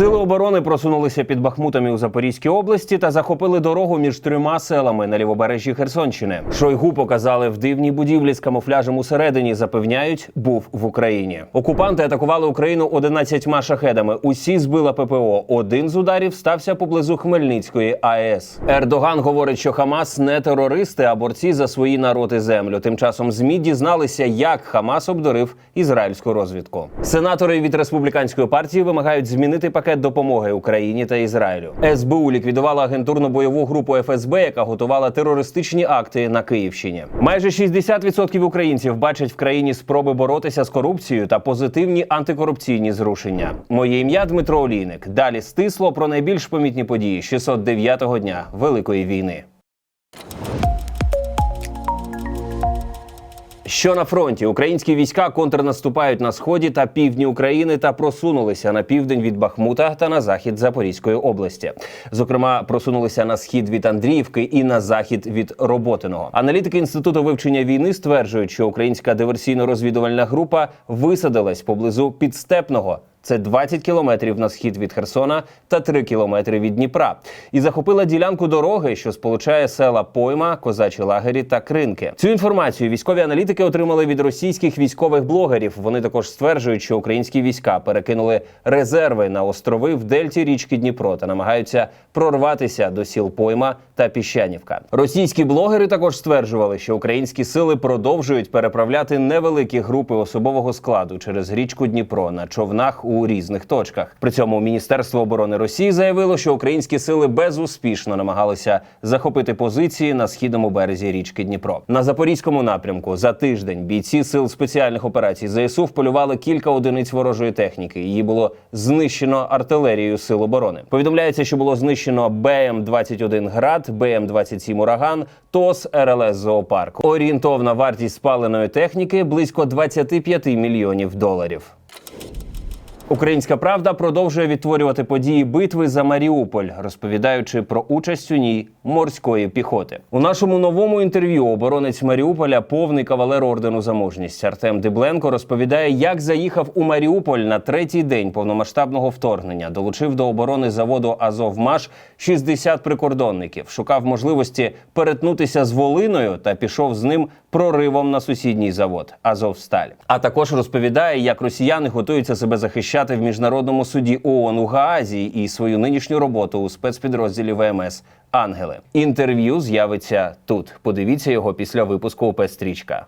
Сили оборони просунулися під Бахмутами у Запорізькій області та захопили дорогу між трьома селами на лівобережжі Херсонщини. Шойгу показали в дивній будівлі з камуфляжем усередині. Запевняють, був в Україні. Окупанти атакували Україну 11 шахедами. Усі збила ППО. Один з ударів стався поблизу Хмельницької АЕС. Ердоган говорить, що Хамас не терористи, а борці за свої народ і землю. Тим часом змі дізналися, як Хамас обдурив ізраїльську розвідку. Сенатори від республіканської партії вимагають змінити пакет допомоги Україні та Ізраїлю. СБУ ліквідувала агентурну бойову групу ФСБ, яка готувала терористичні акти на Київщині. Майже 60% українців бачать в країні спроби боротися з корупцією та позитивні антикорупційні зрушення. Моє ім'я Дмитро Олійник. Далі стисло про найбільш помітні події 609-го дня Великої війни. Що на фронті українські війська контрнаступають на сході та півдні України та просунулися на південь від Бахмута та на захід Запорізької області. Зокрема, просунулися на схід від Андріївки і на захід від Роботиного. Аналітики інституту вивчення війни стверджують, що українська диверсійно-розвідувальна група висадилась поблизу підстепного. Це 20 кілометрів на схід від Херсона та 3 кілометри від Дніпра, і захопила ділянку дороги, що сполучає села Пойма, Козачі лагері та Кринки. Цю інформацію військові аналітики отримали від російських військових блогерів. Вони також стверджують, що українські війська перекинули резерви на острови в дельті річки Дніпро та намагаються прорватися до сіл Пойма та Піщанівка. Російські блогери також стверджували, що українські сили продовжують переправляти невеликі групи особового складу через річку Дніпро на човнах у різних точках. При цьому Міністерство оборони Росії заявило, що українські сили безуспішно намагалися захопити позиції на східному березі річки Дніпро. На запорізькому напрямку за тиждень бійці сил спеціальних операцій ЗСУ вполювали кілька одиниць ворожої техніки. Її було знищено артилерією сил оборони. Повідомляється, що було знищено БМ 21 град, БМ 27 ураган, ТОС РЛС Зоопарк. Орієнтовна вартість спаленої техніки близько 25 мільйонів доларів. Українська правда продовжує відтворювати події битви за Маріуполь, розповідаючи про участь у ній морської піхоти. У нашому новому інтерв'ю оборонець Маріуполя, повний кавалер ордену за мужність Артем Дибленко розповідає, як заїхав у Маріуполь на третій день повномасштабного вторгнення, долучив до оборони заводу Азовмаш 60 прикордонників, шукав можливості перетнутися з Волиною та пішов з ним проривом на сусідній завод Азовсталь. А також розповідає, як росіяни готуються себе захищати в міжнародному суді ООН у Гаазі і свою нинішню роботу у спецпідрозділі ВМС Ангели. Інтерв'ю з'явиться тут. Подивіться його після випуску ОП-стрічка.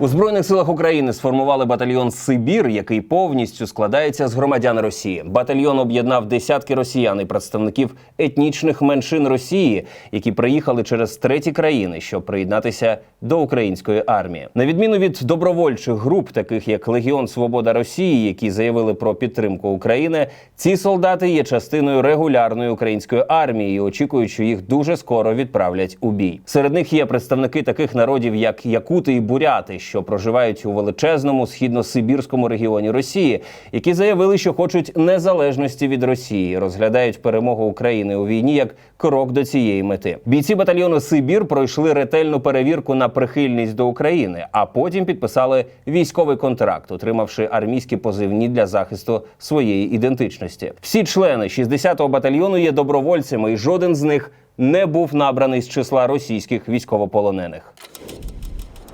У збройних силах України сформували батальйон Сибір, який повністю складається з громадян Росії. Батальйон об'єднав десятки росіян і представників етнічних меншин Росії, які приїхали через треті країни, щоб приєднатися до української армії. На відміну від добровольчих груп, таких як Легіон Свобода Росії, які заявили про підтримку України, ці солдати є частиною регулярної української армії і очікують, що їх дуже скоро відправлять у бій. Серед них є представники таких народів, як Якути і Буряти що проживають у величезному східно-сибірському регіоні Росії, які заявили, що хочуть незалежності від Росії, розглядають перемогу України у війні як крок до цієї мети. Бійці батальйону Сибір пройшли ретельну перевірку на прихильність до України, а потім підписали військовий контракт, отримавши армійські позивні для захисту своєї ідентичності. Всі члени 60-го батальйону є добровольцями, і жоден з них не був набраний з числа російських військовополонених.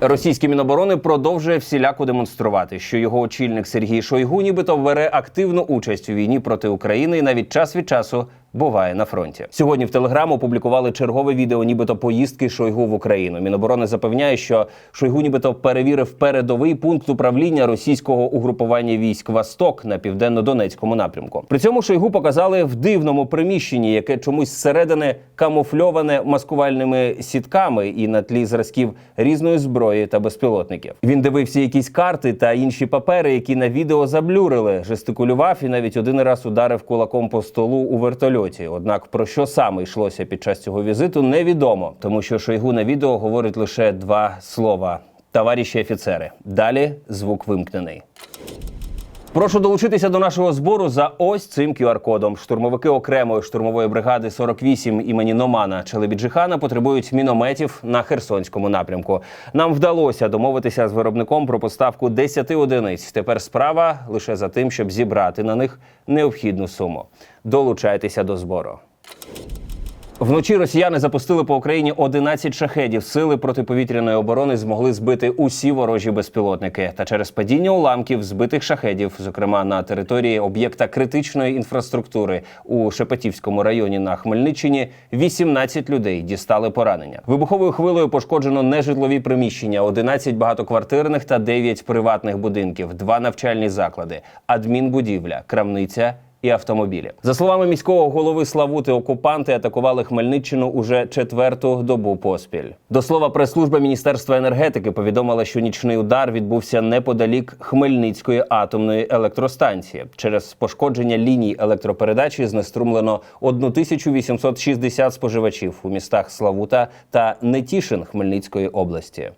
Російське міноборони продовжує всіляко демонструвати, що його очільник Сергій Шойгу нібито бере активну участь у війні проти України і навіть час від часу буває на фронті. Сьогодні в Телеграм опублікували чергове відео, нібито поїздки Шойгу в Україну. Міноборони запевняє, що Шойгу нібито перевірив передовий пункт управління російського угрупування військ Восток на південно-донецькому напрямку. При цьому Шойгу показали в дивному приміщенні, яке чомусь зсередини камуфльоване маскувальними сітками і на тлі зразків різної зброї та безпілотників. Він дивився якісь карти та інші папери, які на відео заблюрили, жестикулював і навіть один раз ударив кулаком по столу у вертольоті. Однак про що саме йшлося під час цього візиту, невідомо, тому що Шойгу на відео говорить лише два слова: товариші офіцери. Далі звук вимкнений. Прошу долучитися до нашого збору за ось цим QR-кодом. Штурмовики окремої штурмової бригади 48 імені Номана Челебіджихана потребують мінометів на Херсонському напрямку. Нам вдалося домовитися з виробником про поставку 10 одиниць. Тепер справа лише за тим, щоб зібрати на них необхідну суму. Долучайтеся до збору. Вночі росіяни запустили по Україні 11 шахедів. Сили протиповітряної оборони змогли збити усі ворожі безпілотники. Та через падіння уламків збитих шахедів, зокрема на території об'єкта критичної інфраструктури у Шепетівському районі на Хмельниччині, 18 людей дістали поранення. Вибуховою хвилею пошкоджено нежитлові приміщення, 11 багатоквартирних та 9 приватних будинків, два навчальні заклади, адмінбудівля, крамниця і автомобілі. За словами міського голови Славути, окупанти атакували Хмельниччину уже четверту добу поспіль. До слова, прес-служба Міністерства енергетики повідомила, що нічний удар відбувся неподалік Хмельницької атомної електростанції. Через пошкодження ліній електропередачі знеструмлено 1860 споживачів у містах Славута та Нетішин Хмельницької області.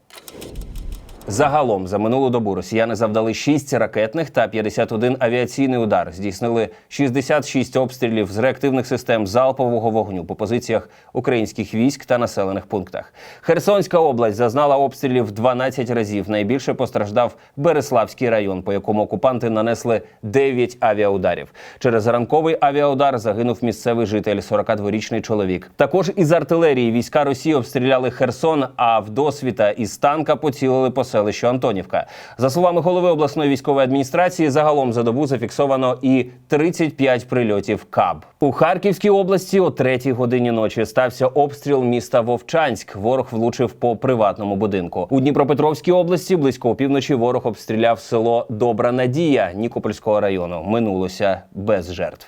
Загалом за минулу добу росіяни завдали 6 ракетних та 51 авіаційний удар. Здійснили 66 обстрілів з реактивних систем залпового вогню по позиціях українських військ та населених пунктах. Херсонська область зазнала обстрілів 12 разів. Найбільше постраждав Береславський район, по якому окупанти нанесли 9 авіаударів. Через ранковий авіаудар загинув місцевий житель, 42-річний чоловік. Також із артилерії війська Росії обстріляли Херсон, а в досвіта із танка поцілили по селищу Антонівка. За словами голови обласної військової адміністрації, загалом за добу зафіксовано і 35 прильотів КАБ. У Харківській області о третій годині ночі стався обстріл міста Вовчанськ. Ворог влучив по приватному будинку. У Дніпропетровській області близько опівночі ворог обстріляв село Добра Надія Нікопольського району. Минулося без жертв.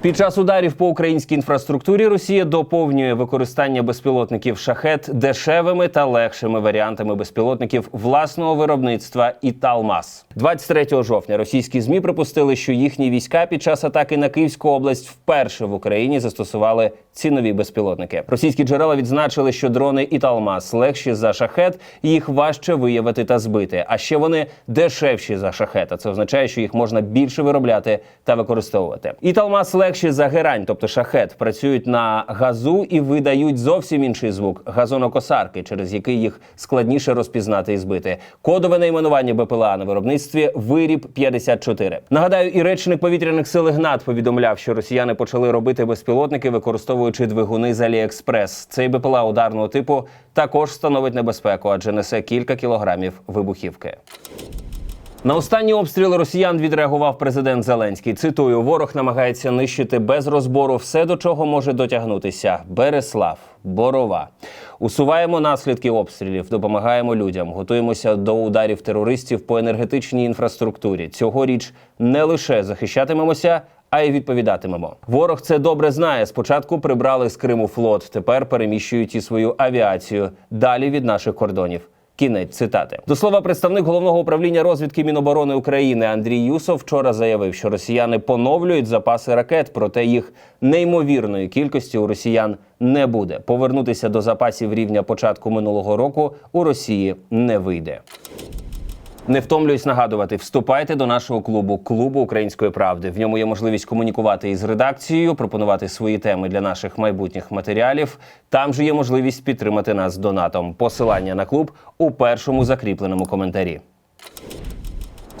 Під час ударів по українській інфраструктурі Росія доповнює використання безпілотників шахет дешевими та легшими варіантами безпілотників власного виробництва і Талмас. 23 жовтня російські змі припустили, що їхні війська під час атаки на Київську область вперше в Україні застосували цінові безпілотники. Російські джерела відзначили, що дрони і Талмас легші за шахет, їх важче виявити та збити. А ще вони дешевші за шахет. Це означає, що їх можна більше виробляти та використовувати. І Талмас легші за герань, тобто шахет, працюють на газу і видають зовсім інший звук газонокосарки, через який їх складніше розпізнати і збити. Кодове найменування БПЛА на виробництві виріб 54 Нагадаю, і речник повітряних сил Ігнат повідомляв, що росіяни почали робити безпілотники, використовуючи двигуни з Аліекспрес. Цей БПЛА ударного типу також становить небезпеку, адже несе кілька кілограмів вибухівки. На останні обстріли росіян відреагував президент Зеленський. Цитую: ворог намагається нищити без розбору все, до чого може дотягнутися. Береслав, Борова. Усуваємо наслідки обстрілів, допомагаємо людям, готуємося до ударів терористів по енергетичній інфраструктурі. Цьогоріч не лише захищатимемося. А й відповідатимемо. Ворог це добре знає. Спочатку прибрали з Криму флот, тепер переміщують і свою авіацію далі від наших кордонів. Кінець цитати до слова, представник головного управління розвідки Міноборони України Андрій Юсов вчора заявив, що росіяни поновлюють запаси ракет, проте їх неймовірної кількості у росіян не буде. Повернутися до запасів рівня початку минулого року у Росії не вийде. Не втомлююсь нагадувати, вступайте до нашого клубу клубу української правди. В ньому є можливість комунікувати із редакцією, пропонувати свої теми для наших майбутніх матеріалів. Там же є можливість підтримати нас донатом. Посилання на клуб у першому закріпленому коментарі.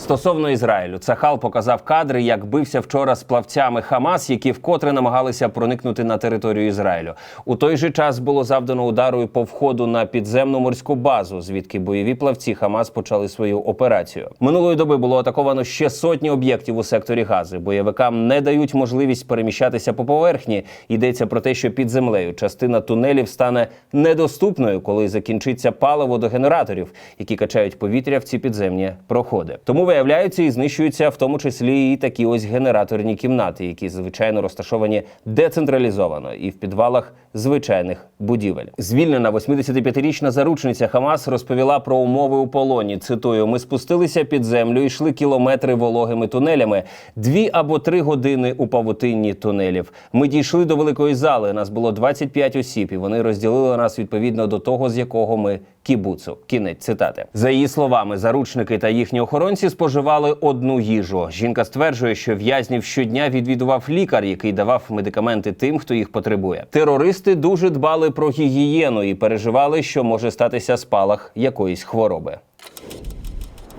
Стосовно Ізраїлю, Цахал показав кадри, як бився вчора з плавцями Хамас, які вкотре намагалися проникнути на територію Ізраїлю. У той же час було завдано удару по входу на підземну морську базу, звідки бойові плавці Хамас почали свою операцію. Минулої доби було атаковано ще сотні об'єктів у секторі Гази. Бойовикам не дають можливість переміщатися по поверхні. Йдеться про те, що під землею частина тунелів стане недоступною, коли закінчиться паливо до генераторів, які качають повітря в ці підземні проходи. Тому виявляються і знищуються в тому числі і такі ось генераторні кімнати, які звичайно розташовані децентралізовано і в підвалах звичайних будівель. Звільнена 85-річна заручниця Хамас розповіла про умови у полоні. Цитую: ми спустилися під землю, йшли кілометри вологими тунелями, дві або три години у павутинні тунелів. Ми дійшли до великої зали. Нас було 25 осіб, і вони розділили нас відповідно до того, з якого ми кібуцу. Кінець цитати. За її словами, заручники та їхні охоронці споживали одну їжу. Жінка стверджує, що в'язнів щодня відвідував лікар, який давав медикаменти тим, хто їх потребує. Терористи дуже дбали про гігієну і переживали, що може статися спалах якоїсь хвороби.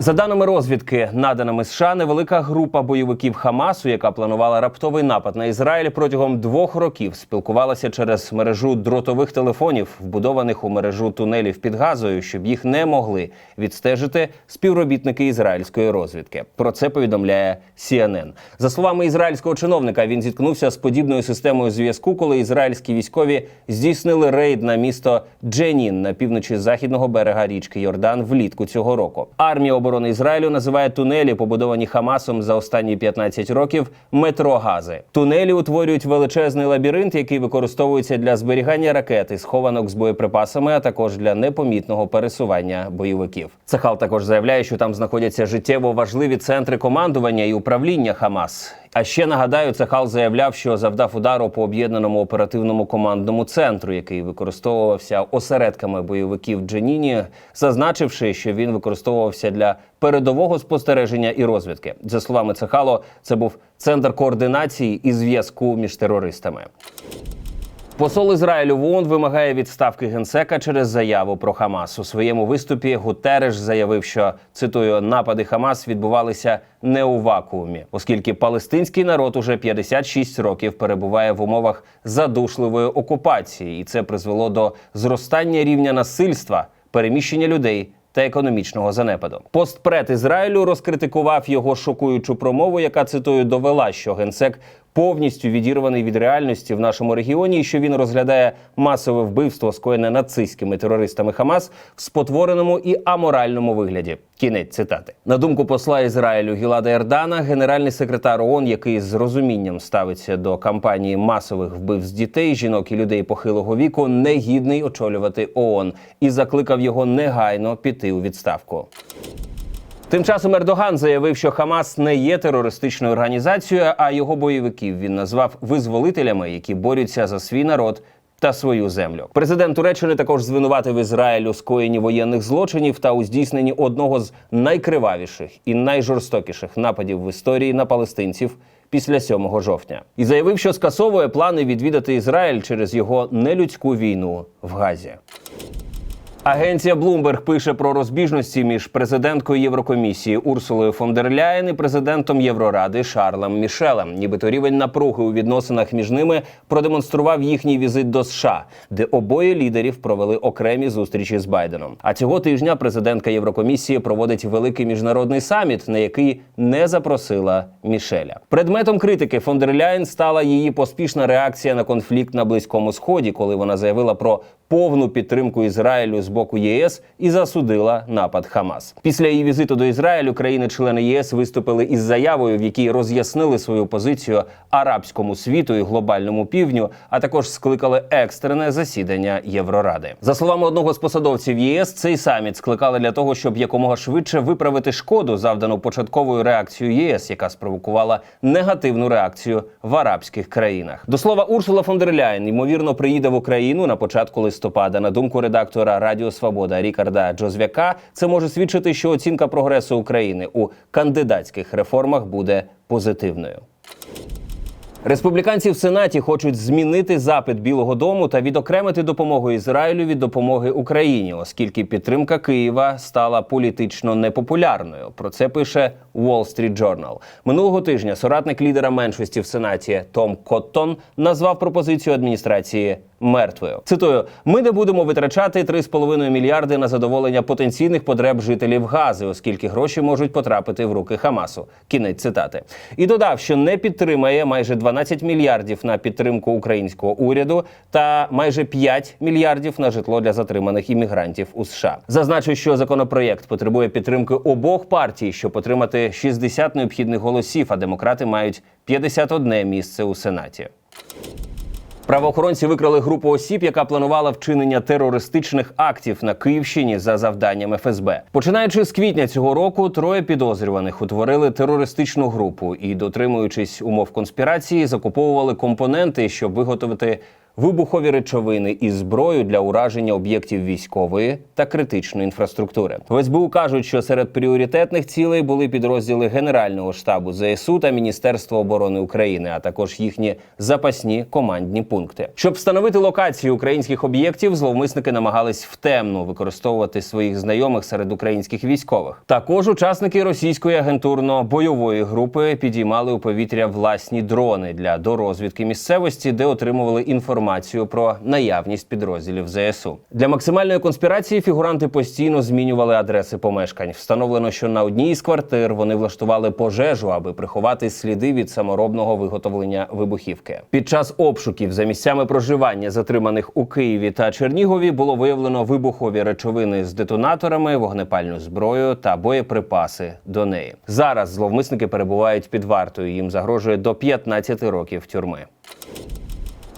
За даними розвідки, наданими США, невелика група бойовиків Хамасу, яка планувала раптовий напад на Ізраїль протягом двох років, спілкувалася через мережу дротових телефонів, вбудованих у мережу тунелів під газою, щоб їх не могли відстежити співробітники ізраїльської розвідки. Про це повідомляє CNN. За словами ізраїльського чиновника, він зіткнувся з подібною системою зв'язку, коли ізраїльські військові здійснили рейд на місто Дженін на півночі західного берега річки Йордан влітку цього року. Армія оборони Ізраїлю називає тунелі, побудовані Хамасом за останні 15 років, метро Гази. Тунелі утворюють величезний лабіринт, який використовується для зберігання ракет і схованок з боєприпасами, а також для непомітного пересування бойовиків. Цахал також заявляє, що там знаходяться життєво важливі центри командування і управління Хамас. А ще нагадаю, Цахал заявляв, що завдав удару по об'єднаному оперативному командному центру, який використовувався осередками бойовиків Дженіні, зазначивши, що він використовувався для передового спостереження і розвідки. За словами Цехало, це був центр координації і зв'язку між терористами. Посол Ізраїлю в ООН вимагає відставки генсека через заяву про Хамас. У своєму виступі Гутереш заявив, що цитую напади Хамас відбувалися не у вакуумі, оскільки палестинський народ уже 56 років перебуває в умовах задушливої окупації, і це призвело до зростання рівня насильства, переміщення людей. Та економічного занепаду постпред Ізраїлю розкритикував його шокуючу промову, яка цитую довела, що генсек повністю відірваний від реальності в нашому регіоні, і що він розглядає масове вбивство, скоєне нацистськими терористами Хамас в спотвореному і аморальному вигляді. Кінець цитати на думку посла Ізраїлю Гілада Ердана, генеральний секретар ООН, який з розумінням ставиться до кампанії масових вбивств дітей, жінок і людей похилого віку, не гідний очолювати ООН і закликав його негайно піти у відставку. Тим часом Ердоган заявив, що Хамас не є терористичною організацією, а його бойовиків він назвав визволителями, які борються за свій народ. Та свою землю президент Туреччини також звинуватив Ізраїль у скоєнні воєнних злочинів та у здійсненні одного з найкривавіших і найжорстокіших нападів в історії на палестинців після 7 жовтня, і заявив, що скасовує плани відвідати Ізраїль через його нелюдську війну в Газі. Агенція Bloomberg пише про розбіжності між президенткою Єврокомісії Урсулою фон дер Ляєн і президентом Євроради Шарлем Мішелем. Нібито рівень напруги у відносинах між ними продемонстрував їхній візит до США, де обоє лідерів провели окремі зустрічі з Байденом. А цього тижня президентка Єврокомісії проводить великий міжнародний саміт, на який не запросила Мішеля. Предметом критики фон дер Ляєн стала її поспішна реакція на конфлікт на близькому сході, коли вона заявила про повну підтримку Ізраїлю з боку ЄС і засудила напад Хамас. Після її візиту до Ізраїлю країни-члени ЄС виступили із заявою, в якій роз'яснили свою позицію арабському світу і глобальному півдню, а також скликали екстрене засідання Євроради. За словами одного з посадовців ЄС, цей саміт скликали для того, щоб якомога швидше виправити шкоду, завдану початковою реакцією ЄС, яка спровокувала негативну реакцію в арабських країнах. До слова, Урсула фон дер Ляєн, ймовірно приїде в Україну на початку листопада. На думку редактора Радіо Свобода Рікарда Джозвяка, це може свідчити, що оцінка прогресу України у кандидатських реформах буде позитивною. Республіканці в Сенаті хочуть змінити запит Білого Дому та відокремити допомогу Ізраїлю від допомоги Україні, оскільки підтримка Києва стала політично непопулярною. Про це пише Wall Street Journal. Минулого тижня соратник лідера меншості в Сенаті Том Коттон назвав пропозицію адміністрації мертвою. Цитую: ми не будемо витрачати 3,5 мільярди на задоволення потенційних потреб жителів Гази, оскільки гроші можуть потрапити в руки Хамасу. Кінець цитати. І додав, що не підтримає майже 12 мільярдів на підтримку українського уряду та майже 5 мільярдів на житло для затриманих іммігрантів у США. Зазначу, що законопроєкт потребує підтримки обох партій, щоб отримати 60 необхідних голосів. А демократи мають 51 місце у сенаті. Правоохоронці викрали групу осіб, яка планувала вчинення терористичних актів на Київщині за завданням ФСБ. Починаючи з квітня цього року, троє підозрюваних утворили терористичну групу і, дотримуючись умов конспірації, закуповували компоненти, щоб виготовити вибухові речовини і зброю для ураження об'єктів військової та критичної інфраструктури. В СБУ кажуть, що серед пріоритетних цілей були підрозділи Генерального штабу ЗСУ та Міністерства оборони України, а також їхні запасні командні пункти. Щоб встановити локацію українських об'єктів, зловмисники намагались втемно використовувати своїх знайомих серед українських військових. Також учасники російської агентурно-бойової групи підіймали у повітря власні дрони для дорозвідки місцевості, де отримували інформацію про наявність підрозділів ЗСУ. Для максимальної конспірації фігуранти постійно змінювали адреси помешкань. Встановлено, що на одній із квартир вони влаштували пожежу, аби приховати сліди від саморобного виготовлення вибухівки. Під час обшуків за місцями проживання затриманих у Києві та Чернігові було виявлено вибухові речовини з детонаторами, вогнепальну зброю та боєприпаси до неї. Зараз зловмисники перебувають під вартою. Їм загрожує до 15 років тюрми.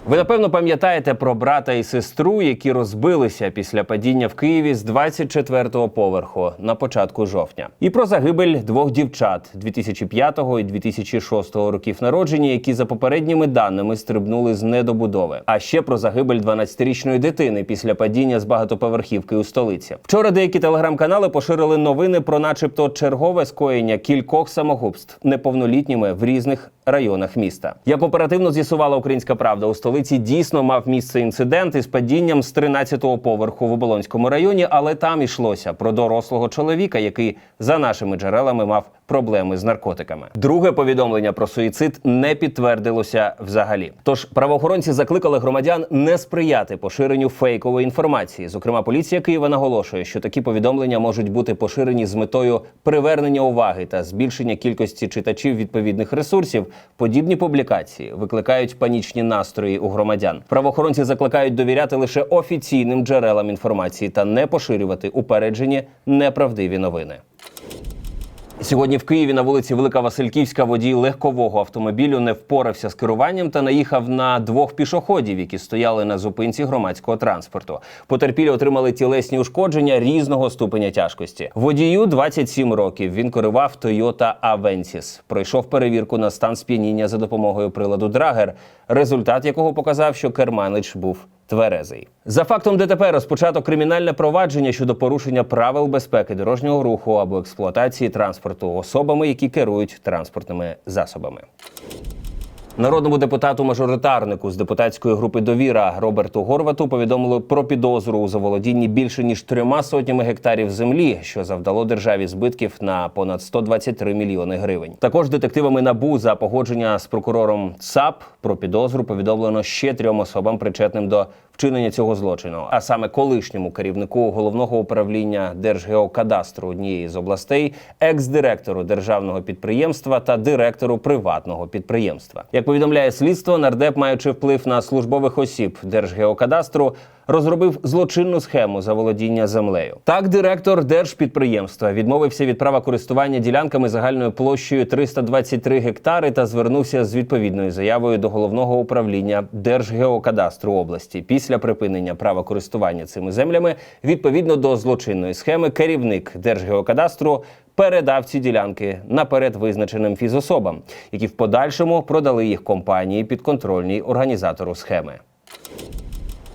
Ви напевно пам'ятаєте про брата і сестру, які розбилися після падіння в Києві з 24-го поверху на початку жовтня, і про загибель двох дівчат 2005 і 2006 років народження, які за попередніми даними стрибнули з недобудови. А ще про загибель 12-річної дитини після падіння з багатоповерхівки у столиці. Вчора деякі телеграм-канали поширили новини про, начебто, чергове скоєння кількох самогубств неповнолітніми в різних районах міста. Як оперативно з'ясувала українська правда, у столиці дійсно мав місце інцидент із падінням з 13-го поверху в Оболонському районі, але там йшлося про дорослого чоловіка, який за нашими джерелами мав проблеми з наркотиками. Друге повідомлення про суїцид не підтвердилося взагалі. Тож правоохоронці закликали громадян не сприяти поширенню фейкової інформації. Зокрема, поліція Києва наголошує, що такі повідомлення можуть бути поширені з метою привернення уваги та збільшення кількості читачів відповідних ресурсів. Подібні публікації викликають панічні настрої у громадян. Правоохоронці закликають довіряти лише офіційним джерелам інформації та не поширювати упереджені неправдиві новини. Сьогодні в Києві на вулиці Велика Васильківська водій легкового автомобілю не впорався з керуванням та наїхав на двох пішоходів, які стояли на зупинці громадського транспорту. Потерпілі отримали тілесні ушкодження різного ступеня тяжкості. Водію 27 років. Він керував Toyota Avensis. Пройшов перевірку на стан сп'яніння за допомогою приладу Драгер, результат якого показав, що керманич був тверезий. За фактом ДТП розпочато кримінальне провадження щодо порушення правил безпеки дорожнього руху або експлуатації транспорту особами, які керують транспортними засобами. Народному депутату-мажоритарнику з депутатської групи довіра Роберту Горвату повідомили про підозру у заволодінні більше ніж трьома сотнями гектарів землі, що завдало державі збитків на понад 123 мільйони гривень. Також детективами набу за погодження з прокурором ЦАП про підозру повідомлено ще трьом особам, причетним до вчинення цього злочину, а саме колишньому керівнику головного управління Держгеокадастру однієї з областей, екс-директору державного підприємства та директору приватного підприємства. Як повідомляє слідство, нардеп, маючи вплив на службових осіб Держгеокадастру, розробив злочинну схему заволодіння землею. Так, директор держпідприємства відмовився від права користування ділянками загальною площею 323 гектари та звернувся з відповідною заявою до головного управління Держгеокадастру області. Після припинення права користування цими землями відповідно до злочинної схеми керівник Держгеокадастру передав ці ділянки наперед визначеним фізособам, які в подальшому продали їх компанії підконтрольній організатору схеми.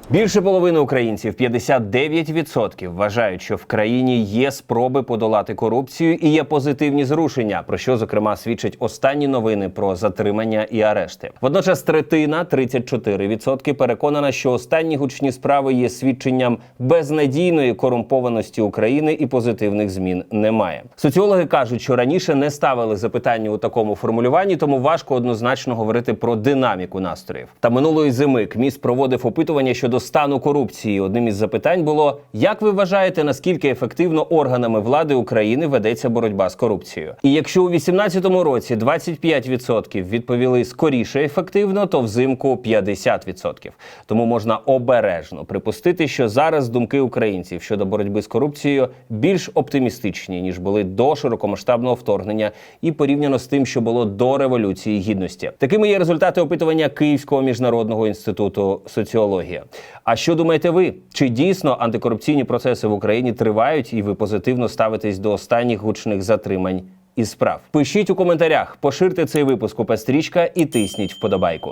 Більше половини українців 59% вважають, що в країні є спроби подолати корупцію і є позитивні зрушення, про що зокрема свідчать останні новини про затримання і арешти. Водночас третина 34% переконана, що останні гучні справи є свідченням безнадійної корумпованості України і позитивних змін немає. Соціологи кажуть, що раніше не ставили запитання у такому формулюванні, тому важко однозначно говорити про динаміку настроїв. Та минулої зими КМІС проводив опитування щодо стану корупції. Одним із запитань було: як ви вважаєте, наскільки ефективно органами влади України ведеться боротьба з корупцією? І якщо у 2018 році 25% відповіли скоріше ефективно, то взимку 50%. Тому можна обережно припустити, що зараз думки українців щодо боротьби з корупцією більш оптимістичні ніж були до широкомасштабного вторгнення, і порівняно з тим, що було до революції гідності. Такими є результати опитування Київського міжнародного інституту соціологія. А що думаєте ви? Чи дійсно антикорупційні процеси в Україні тривають, і ви позитивно ставитесь до останніх гучних затримань і справ? Пишіть у коментарях, поширте цей випуск у пестрічка і тисніть вподобайку.